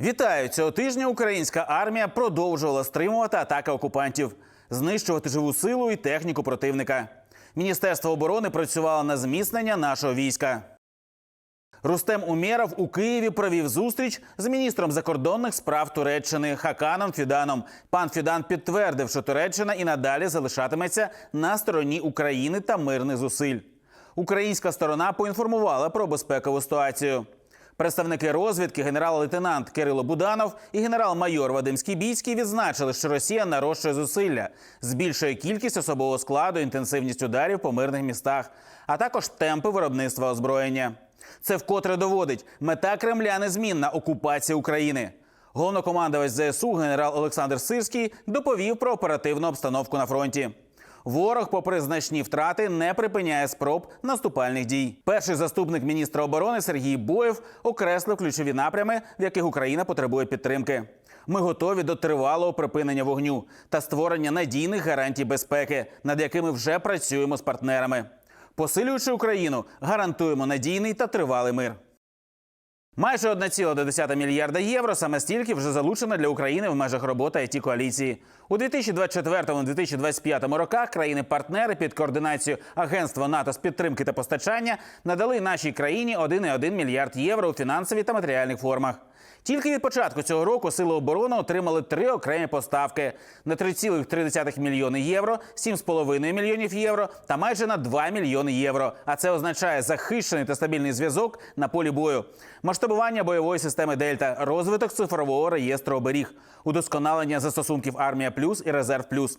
Вітаю цього тижня. Українська армія продовжувала стримувати атаки окупантів, знищувати живу силу і техніку противника. Міністерство оборони працювало на зміцнення нашого війська. Рустем Умєров у Києві провів зустріч з міністром закордонних справ Туреччини Хаканом Фіданом. Пан Фідан підтвердив, що Туреччина і надалі залишатиметься на стороні України та мирних зусиль. Українська сторона поінформувала про безпекову ситуацію. Представники розвідки, генерал-лейтенант Кирило Буданов і генерал-майор Вадим Скібійський відзначили, що Росія нарощує зусилля, збільшує кількість особового складу, інтенсивність ударів по мирних містах, а також темпи виробництва озброєння. Це вкотре доводить мета Кремля незмінна окупація України. Головнокомандувач ЗСУ генерал Олександр Сирський доповів про оперативну обстановку на фронті. Ворог, попри значні втрати, не припиняє спроб наступальних дій. Перший заступник міністра оборони Сергій Боєв окреслив ключові напрями, в яких Україна потребує підтримки. Ми готові до тривалого припинення вогню та створення надійних гарантій безпеки, над якими вже працюємо з партнерами. Посилюючи Україну, гарантуємо надійний та тривалий мир. Майже 1,1 мільярда євро саме стільки вже залучено для України в межах роботи it коаліції. У 2024-2025 роках країни-партнери під координацією Агентства НАТО з підтримки та постачання надали нашій країні 1,1 мільярд євро у фінансовій та матеріальних формах. Тільки від початку цього року сили оборони отримали три окремі поставки на 3,3 мільйони євро, 7,5 мільйонів євро та майже на 2 мільйони євро. А це означає захищений та стабільний зв'язок на полі бою, масштабування бойової системи Дельта, розвиток цифрового реєстру оберіг, удосконалення застосунків Армія Плюс і Резерв Плюс.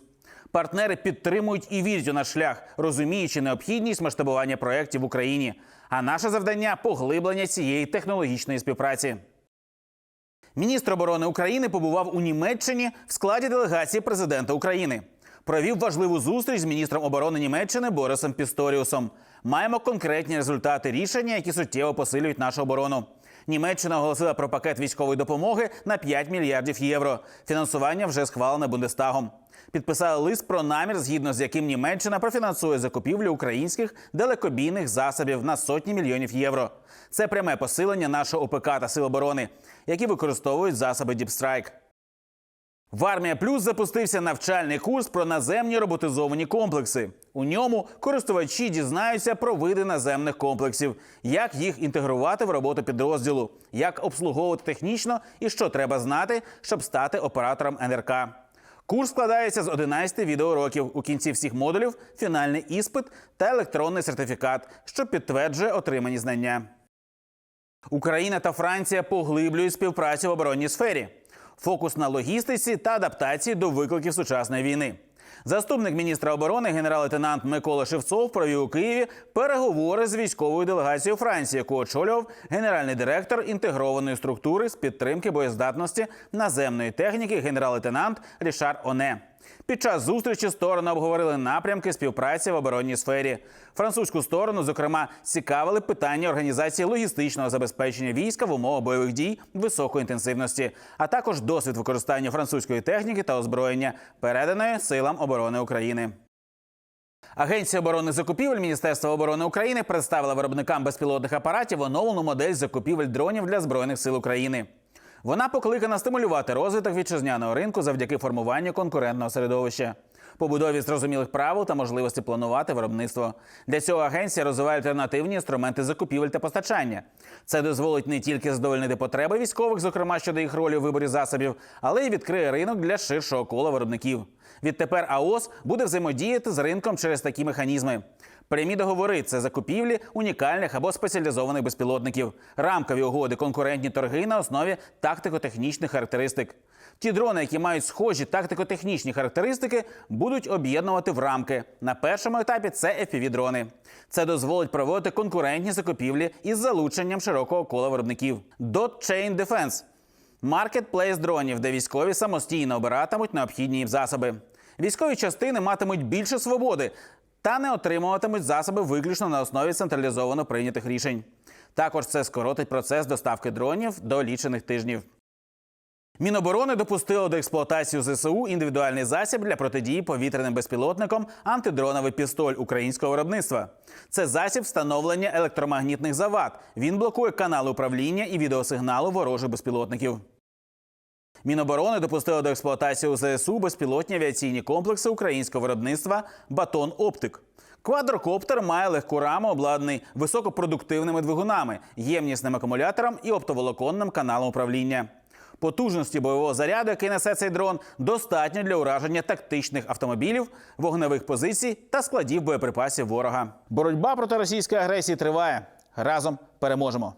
Партнери підтримують і вірять у наш шлях, розуміючи необхідність масштабування проєктів в Україні. А наше завдання поглиблення цієї технологічної співпраці. Міністр оборони України побував у Німеччині в складі делегації президента України. Провів важливу зустріч з міністром оборони Німеччини Борисом Пісторіусом. Маємо конкретні результати рішення, які суттєво посилюють нашу оборону. Німеччина оголосила про пакет військової допомоги на 5 мільярдів євро. Фінансування вже схвалене Бундестагом. Підписали лист про намір, згідно з яким Німеччина профінансує закупівлю українських далекобійних засобів на сотні мільйонів євро. Це пряме посилення нашого ОПК та сил оборони, які використовують засоби Діпстрайк. В Армія Плюс запустився навчальний курс про наземні роботизовані комплекси. У ньому користувачі дізнаються про види наземних комплексів, як їх інтегрувати в роботу підрозділу, як обслуговувати технічно і що треба знати, щоб стати оператором НРК. Курс складається з 11 відеоуроків. У кінці всіх модулів фінальний іспит та електронний сертифікат, що підтверджує отримані знання. Україна та Франція поглиблюють співпрацю в оборонній сфері. Фокус на логістиці та адаптації до викликів сучасної війни. Заступник міністра оборони генерал-лейтенант Микола Шевцов провів у Києві переговори з військовою делегацією Франції, яку очолював генеральний директор інтегрованої структури з підтримки боєздатності наземної техніки генерал-лейтенант Рішар Оне. Під час зустрічі сторони обговорили напрямки співпраці в оборонній сфері. Французьку сторону, зокрема, цікавили питання організації логістичного забезпечення війська в умовах бойових дій високої інтенсивності, а також досвід використання французької техніки та озброєння, переданої силам оборони України. Агенція оборони закупівель Міністерства оборони України представила виробникам безпілотних апаратів оновлену модель закупівель дронів для збройних сил України. Вона покликана стимулювати розвиток вітчизняного ринку завдяки формуванню конкурентного середовища, побудові зрозумілих правил та можливості планувати виробництво. Для цього агенція розвиває альтернативні інструменти закупівель та постачання. Це дозволить не тільки задовольнити потреби військових, зокрема щодо їх ролі у виборі засобів, але й відкриє ринок для ширшого кола виробників. Відтепер АОС буде взаємодіяти з ринком через такі механізми. Прямі договори це закупівлі унікальних або спеціалізованих безпілотників, рамкові угоди, конкурентні торги на основі тактико-технічних характеристик. Ті дрони, які мають схожі тактико-технічні характеристики, будуть об'єднувати в рамки. На першому етапі це fpv дрони. Це дозволить проводити конкурентні закупівлі із залученням широкого кола виробників. Dot Chain Defense – маркетплейс дронів, де військові самостійно обиратимуть необхідні їм засоби. Військові частини матимуть більше свободи та не отримуватимуть засоби виключно на основі централізовано прийнятих рішень. Також це скоротить процес доставки дронів до лічених тижнів. Міноборони допустило до експлуатації ЗСУ індивідуальний засіб для протидії повітряним безпілотникам антидроновий пістоль українського виробництва. Це засіб встановлення електромагнітних завад. Він блокує канали управління і відеосигналу ворожих безпілотників. Міноборони допустило до експлуатації у ЗСУ безпілотні авіаційні комплекси українського виробництва Батон Оптик. Квадрокоптер має легку раму, обладнаний високопродуктивними двигунами, ємнісним акумулятором і оптоволоконним каналом управління. Потужності бойового заряду, який несе цей дрон, достатньо для ураження тактичних автомобілів, вогневих позицій та складів боєприпасів ворога. Боротьба проти російської агресії триває. Разом переможемо.